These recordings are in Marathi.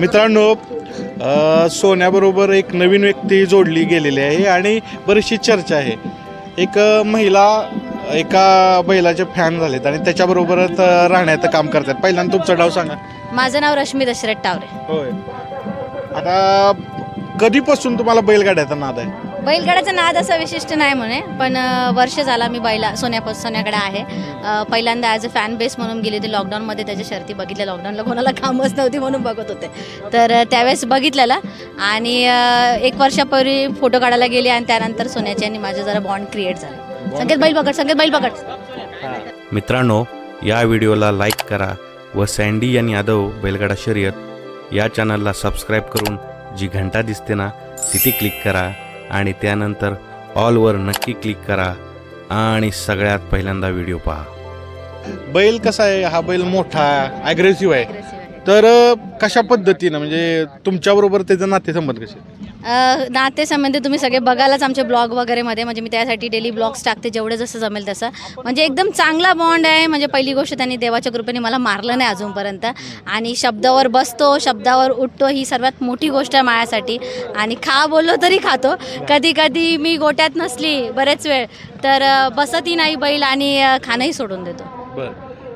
मित्रांनो सोन्याबरोबर एक नवीन व्यक्ती जोडली गेलेली आहे आणि बरीचशी चर्चा आहे. एक महिला एका बैलाचे फॅन झालेत आणि त्याच्याबरोबरच राहण्याचं काम करतात. पहिल्यांदा तुमचं नाव सांगा. माझं नाव रश्मी दशरथ टावरे. होय. आता कधीपासून तुम्हाला बैलगाड्याचा नाद आहे? बैलगाड्याचा नाद असा विशिष्ट नाही म्हणे पण वर्ष झाला मी बैला सोन्यापासून सोन्याकडे आहे. पहिल्यांदा ॲज अ फॅन बेस म्हणून गेले होते लॉकडाऊनमध्ये त्याच्या शर्ती बघितल्या. लॉकडाऊनला कोणाला कामच नव्हती म्हणून बघत होते. तर त्यावेळेस बघितलेलं. आणि एक वर्षापूर्वी फोटो काढायला गेले आणि त्यानंतर सोन्याची आणि माझं जरा बॉन्ड क्रिएट झालं. संकेत बैल पकड संकेत बैल पकड. मित्रांनो या व्हिडिओला लाईक करा व सँडी आणि यादव बैलगाडा शर्यत या चॅनलला सबस्क्राईब करून जी घंटा दिसते ना तिथे क्लिक करा. आणि त्यानंतर ऑलवर नक्की क्लिक करा आणि सगळ्यात पहिल्यांदा व्हिडिओ पहा. बैल कसा आहे? हा बैल मोठा ॲग्रेसिव्ह आहे. तर कशा पद्धतीनं? म्हणजे तुमच्याबरोबर त्याचं नातेसंबंध कसे? अ, नातेसंबंधी तुम्ही सगळे बघायलाच आमचे ब्लॉग वगैरे मध्ये म्हणजे मी त्यासाठी डेली ब्लॉग्स टाकते जेवढं जसं जमेल तसं. म्हणजे एकदम चांगला बॉन्ड आहे. म्हणजे पहिली गोष्ट त्यांनी देवाच्या कृपेने मला मारलं नाही अजूनपर्यंत. आणि शब्दावर बसतो शब्दावर उठतो ही सर्वात मोठी गोष्ट आहे माझ्यासाठी. आणि खा बोललो तरी खातो. कधी कधी मी गोट्यात नसली बरेच वेळ. तर अ, बसतही नाही बैल आणि अ, खाणंही सोडून देतो. बरं.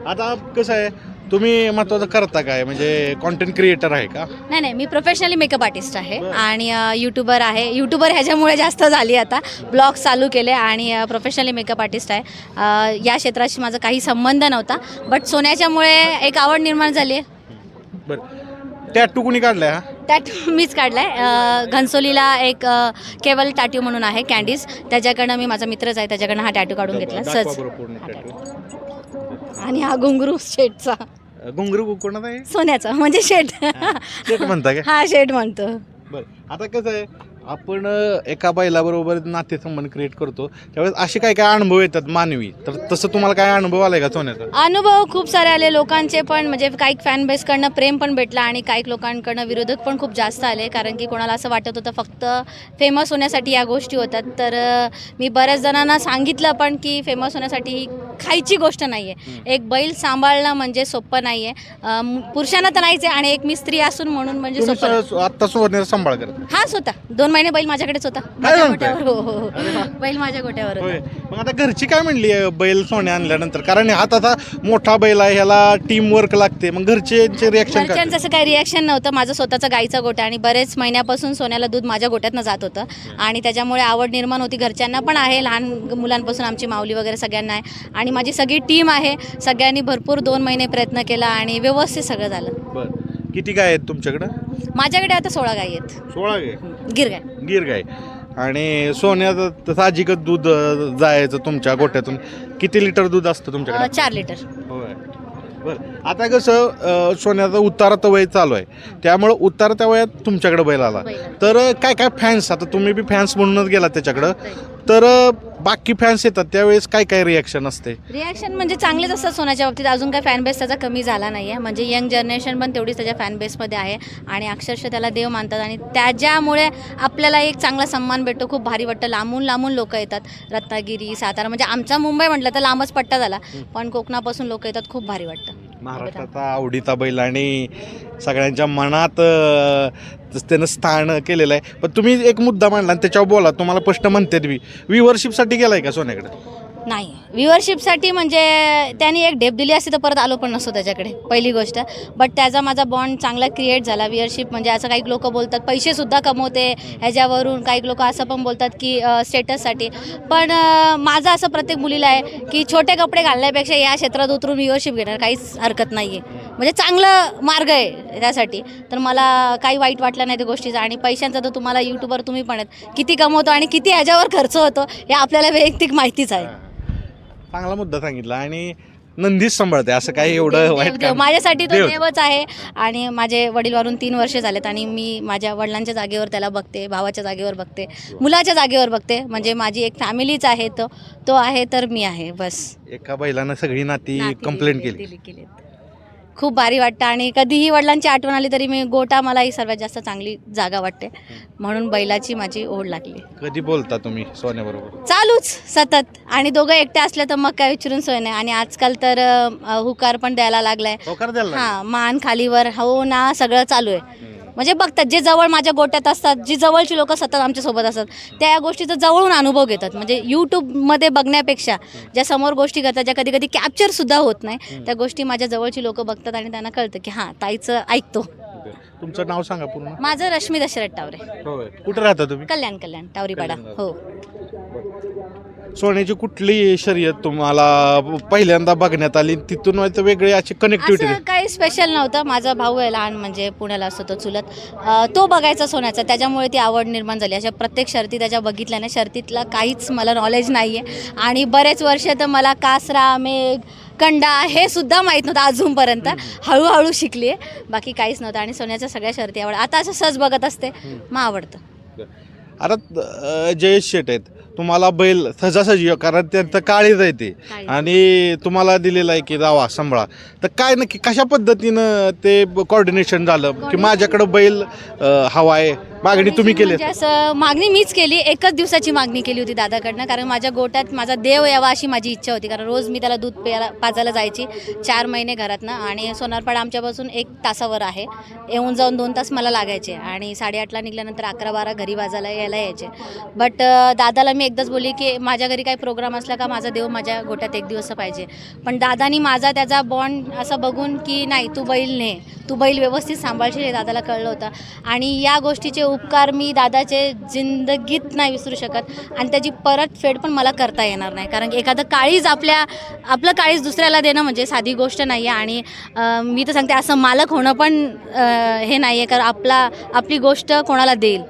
आता कसं आहे तुम्ही महत्वाचं करता काय? म्हणजे कॉन्टेंट क्रिएटर आहे का? नाही नाही मी प्रोफेशनली मेकअप आर्टिस्ट आहे आणि यूट्यूबर आहे. यूट्यूबर ह्याच्यामुळे जास्त झाली आता. ब्लॉग चालू केले आणि प्रोफेशनली मेकअप आर्टिस्ट आहे. या क्षेत्राशी माझा काही संबंध नव्हता. बट सोन्याच्यामुळे एक आवड निर्माण झाली आहे. बरं. टॅटू कुणी काढलाय हा? टॅटू मीच काढला आहे घनसोलीला एक केवल टॅटू म्हणून आहे कॅन्डीज त्याच्याकडनं मी माझा मित्रच आहे त्याच्याकडनं हा टॅटू काढून घेतला. tattoo. आणि हा घुंगरू शेटचा घुंगरू कोणाचा आहे? सोन्याचा म्हणजे शेट. तेच म्हणता का? हा शेट म्हणतो. बरं आता कसं आहे आपण एका बैलाबरोबर नातेसंबंध क्रिएट करतो त्यावेळेस असे काय काय अनुभव येतात मानवी? तर तसं तुम्हाला काय अनुभव आलाय का सोन्याचा? अनुभव खूप सारे आले लोकांचे पण म्हणजे काही फॅन बेसकडनं प्रेम पण भेटला आणि काही लोकांकडनं विरोधक पण खूप जास्त आले कारण की कोणाला असं वाटत होतं फक्त फेमस होण्यासाठी या गोष्टी होतात. तर मी बऱ्याच जणांना सांगितलं पण की फेमस होण्यासाठी खायची गोष्ट नाही आहे एक बैल सांभाळणं म्हणजे सोपं नाही आहे पुरुषांना तर नाहीच आहे आणि एक मी स्त्री असून म्हणून म्हणजे सोपं नाही. स- आत्ता सोन्याचा सांभाळ करता हाच होता दोन महिने बैल माझ्याकडेच होता. माझ्या म्हणताय? गोट्यावर. हो हो हो. बैल माझ्या गोट्यावर मग आता घरची काय म्हणली बैल सोन्या आणल्यानंतर? कारण हा तसा मोठा बैल आहे ह्याला टीम वर्क लागते. मग घरचे रिॲक्शन घरच्यांचं असं काही रिॲक्शन नव्हतं. माझं स्वतःचा गाईचा गोटा आणि बरेच महिन्यापासून सोन्याला दूध माझ्या गोट्यातनं जात होतं. आणि त्याच्यामुळे आवड निर्माण होती. घरच्यांना पण आहे. लहान मुलांपासून आमची माऊली वगैरे सगळ्यांना आहे. आणि माझी सगळी टीम आहे. सगळ्यांनी भरपूर दोन महिने प्रयत्न केला आणि व्यवस्थित सगळं झालं. बरं. किती गाय आहेत तुमच्याकडं? माझ्याकडे आता सोळा गाई आहेत. सोळा गाय? गिर गाय गिर गाय आणि सोन्याचं साहजिकच दूध जायचं तुमच्या गोठ्यातून. किती लिटर दूध असतं तुमच्याकडे? चार लिटर. होय. बरं. आता कसं सोन्याचा उताराचं वय चालू आहे. त्यामुळं उतारत्या वयात तुमच्याकडे बैल आला. बैल आला. तर काय काय फॅन्स आता तुम्ही बी फॅन्स म्हणूनच गेला त्याच्याकडं. तर बाकी फॅन्स येतात त्यावेळेस काय काय रिॲक्शन असते? रिॲक्शन म्हणजे चांगलेच असतात सोन्याच्या बाबतीत. अजून काय फॅन बेस त्याचा कमी झाला नाही आहे म्हणजे यंग जनरेशन पण तेवढीच त्याच्या फॅन बेसमध्ये आहे. आणि अक्षरशः त्याला देव मानतात. आणि त्याच्यामुळे आपल्याला एक चांगला सन्मान भेटतो खूप भारी वाटतं. लांबून लांबून लोक येतात. रत्नागिरी सातारा म्हणजे आमचा मुंबई म्हटलं तर लांबच पट्टा झाला. पण कोकणापासून लोक येतात खूप भारी वाटतं. महाराष्ट्राचा आवडीचा बैल आणि सगळ्यांच्या मनात अं, त्यानं स्थान केलेलं आहे. पण तुम्ही एक मुद्दा मांडला आणि त्याच्यावर बोला. तुम्हाला स्पष्ट म्हणतात मी व्ह्युअरशिपसाठी गेलाय का सोन्याकडे? नाही. व्ह्युअरशिपसाठी म्हणजे त्यांनी एक डेप दिली असती तर परत आलो पण नसतो त्याच्याकडे पहिली गोष्ट. बट त्याचा माझा बॉन्ड चांगला क्रिएट झाला. व्ह्युअरशिप म्हणजे असं काही लोक बोलतात पैसेसुद्धा कमवते ह्याच्यावरून. काही लोक असं पण बोलतात की स्टेटससाठी पण माझं असं प्रत्येक मुलीला आहे की छोटे कपडे घालण्यापेक्षा या क्षेत्रात उतरून व्ह्युअरशिप घेणार काहीच हरकत नाही आहे म्हणजे चांगलं मार्ग आहे त्यासाठी. तर मला काही वाईट वाटलं नाही त्या गोष्टीचा. आणि पैशांचा तर तुम्हाला यूट्यूबवर तुम्ही पण आहेत. किती कमवतो आणि किती ह्याच्यावर खर्च होतो हे आपल्याला वैयक्तिक माहितीच आहे. चांगला मुद्दा सांगितला आणि नंदीच सांभाळते असं काही एवढं वाईट देव- काम माझ्यासाठी तो देव. देवच आहे. आणि माझे वडील वारून तीन वर्ष झालेत आणि मी माझ्या वडिलांच्या जागेवर त्याला बघते भावाच्या जागेवर बघते मुलाच्या जागेवर बघते. म्हणजे माझी एक फॅमिलीच आहे तो तो आहे तर मी आहे. बस. एका बैलानं सगळी नाती नाती कंप्लेंट दिली- केली. खूप भारी वाटतं आणि कधीही वडिलांची आठवण आली तरी मी गोटा मला ही सर्वात जास्त चांगली जागा वाटते. म्हणून बैलाची माझी ओढ लागली. कधी बोलता तुम्ही सोन्याबरोबर? चालूच सतत. आणि दोघं एकटे असले तर मग काय विचारून सोय नाही. आणि आजकाल तर अ, हुकार पण द्यायला लागलाय. होकार द्यायला लागला? हा मान खालीवर. हो ना सगळं चालू आहे. म्हणजे बघतात जे जवळ माझ्या गोट्यात असतात जी जवळची लोक सतत आमच्यासोबत असतात त्या या गोष्टीचा जवळून अनुभव घेतात. म्हणजे यूट्यूबमध्ये बघण्यापेक्षा ज्या समोर गोष्टी करतात ज्या कधी कधी कॅप्चरसुद्धा होत नाही त्या गोष्टी माझ्या जवळची लोक बघतात आणि त्यांना कळतं की हां ताईचं ऐकतो. तुमचं नाव सांगा पूर्ण. माझं रश्मी दशरथ टावरे. कुठं राहता तुम्ही? कल्याण कल्याण टावरीपाडा. हो. सोन्याची कुठली शर्यत तुम्हाला पहिल्यांदा बघण्यात आली? तिथून वेगळी अशी कनेक्टिव्हिटी असं काही स्पेशल नव्हतं. माझा भाऊ आहे लहान म्हणजे पुण्याला असतो तो चुलत. अं, तो बघायचा सोन्याचा. त्याच्यामुळे ती आवड निर्माण झाली. अशा प्रत्येक शर्ती त्याच्या बघितल्याने शर्तीतला काहीच मला नॉलेज नाही आहे आणि बरेच वर्ष तर मला कासरा मेघ कंडा हे सुद्धा माहीत नव्हतं अजूनपर्यंत. हळूहळू शिकली आहे बाकी काहीच नव्हतं. आणि सोन्याच्या सगळ्या शर्ती आवड आता असं सहज बघत असते. मग आवडतं. आता अं, जयेश शेट आहेत. तुम्हाला बैल सहजासहजी कारण त्यांचं काळीज आहे ते. आणि तुम्हाला दिलेलं आहे की जावा सांभाळा. तर काय नक्की कशा पद्धतीनं ते कॉर्डिनेशन झालं? की माझ्याकडं बैल अं, हवा आहे मागणी तुम्ही केली? म्हणजे असं मागणी मीच केली एकच दिवसाची मागणी केली होती दादाकडनं कारण माझ्या गोट्यात माझा देव यावा अशी माझी इच्छा होती. कारण रोज मी त्याला दूध प्यायला पाजायला जायची चार महिने घरातनं. आणि सोनारपाडा आमच्यापासून एक तासावर आहे. येऊन जाऊन दोन तास मला लागायचे. आणि साडेआठला निघाल्यानंतर अकरा बारा घरी वाजायला यायला यायचे. बट दादाला मी एकदाच बोलली की माझ्या घरी काही प्रोग्राम असला का माझा देव माझ्या गोट्यात एक दिवस पाहिजे. पण दादानी माझा त्याचा बॉन्ड असं बघून की नाही तू बैल ने तू बैल व्यवस्थित सांभाळशील हे दादाला कळलं होतं. आणि या गोष्टीचे उपकार मी दादाचे जिंदगीत नाही विसरू शकत. आणि त्याची परतफेड पण मला करता येणार नाही. कारण एखादं काळीज आपल्या आपलं काळीज दुसऱ्याला देणं म्हणजे साधी गोष्ट नाही आहे आणि मी तर सांगते असं मालक होणं पण हे नाही आहे कारण आपला आपली गोष्ट कोणाला देईल?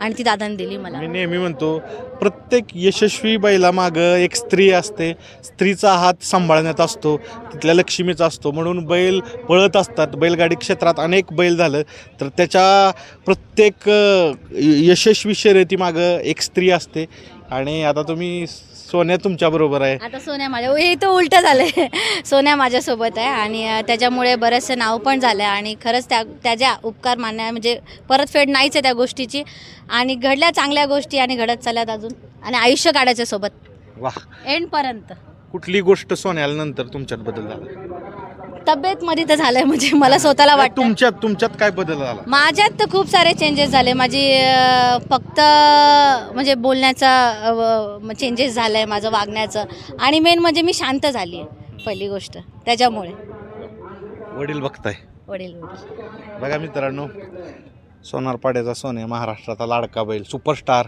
आणि ती दादाने दिली मला. मी नेहमी म्हणतो प्रत्येक यशस्वी बैलामागं एक स्त्री असते. स्त्रीचा हात सांभाळण्यात असतो तिथल्या लक्ष्मीचा असतो. म्हणून बैल पळत असतात. बैलगाडी क्षेत्रात अनेक बैल झालं तर त्याच्या प्रत्येक अ, यशस्वी शर्यतीमागं एक स्त्री असते. आणि आता तुम्ही सोन्या तुमच्याबरोबर आहे. आता सोन्या माझ्या हे तर उलटं झालं सोन्या माझ्यासोबत आहे आणि अं, त्याच्यामुळे बरेचसे नाव पण झालं आहे आणि खरंच त्या त्याच्या उपकार मान्य म्हणजे परतफेड नाहीच आहे त्या गोष्टीची. आणि घडल्या चांगल्या गोष्टी आणि घडत चालल्यात अजून. आणि आयुष्य काढायचं सोबत. वाह. एंडपर्यंत कुठली गोष्ट सोन्याला नंतर तुमच्यात बदल झाला? तब्येतमध्ये तर झालंय म्हणजे मला स्वतःला वाटतं तुमच्यात तुमच्यात काय बदल झाला माझ्यात तर खूप सारे चेंजेस झाले. माझी अं, फक्त म्हणजे बोलण्याचा चेंजेस झालं आहे माझं वागण्याचं. आणि मेन म्हणजे मी शांत झाली आहे पहिली गोष्ट. त्याच्यामुळे. वडील बघताय. वडील वडील. बघा मित्रांनो सोनारपाड्याचा सोने महाराष्ट्राचा लाडका बैल सुपरस्टार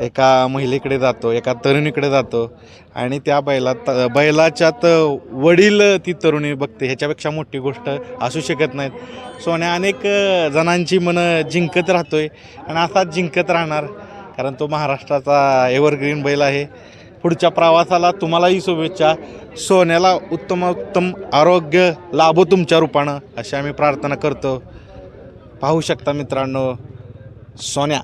एका महिलेकडे जातो एका तरुणीकडे जातो आणि त्या बैलात बैलाच्यात वडील ती तरुणी बघते. ह्याच्यापेक्षा मोठी गोष्ट असू शकत नाहीत. सोन्या अनेक जणांची मनं जिंकत राहतो आहे आणि असाच जिंकत राहणार. कारण तो महाराष्ट्राचा एव्हरग्रीन बैल आहे. पुढच्या प्रवासाला तुम्हालाही शुभेच्छा. सोन्याला उत्तम उत्तम आरोग्य लाभो तुमच्या रूपानं अशी आम्ही प्रार्थना करतो. पाहू शकता मित्रांनो सोन्या.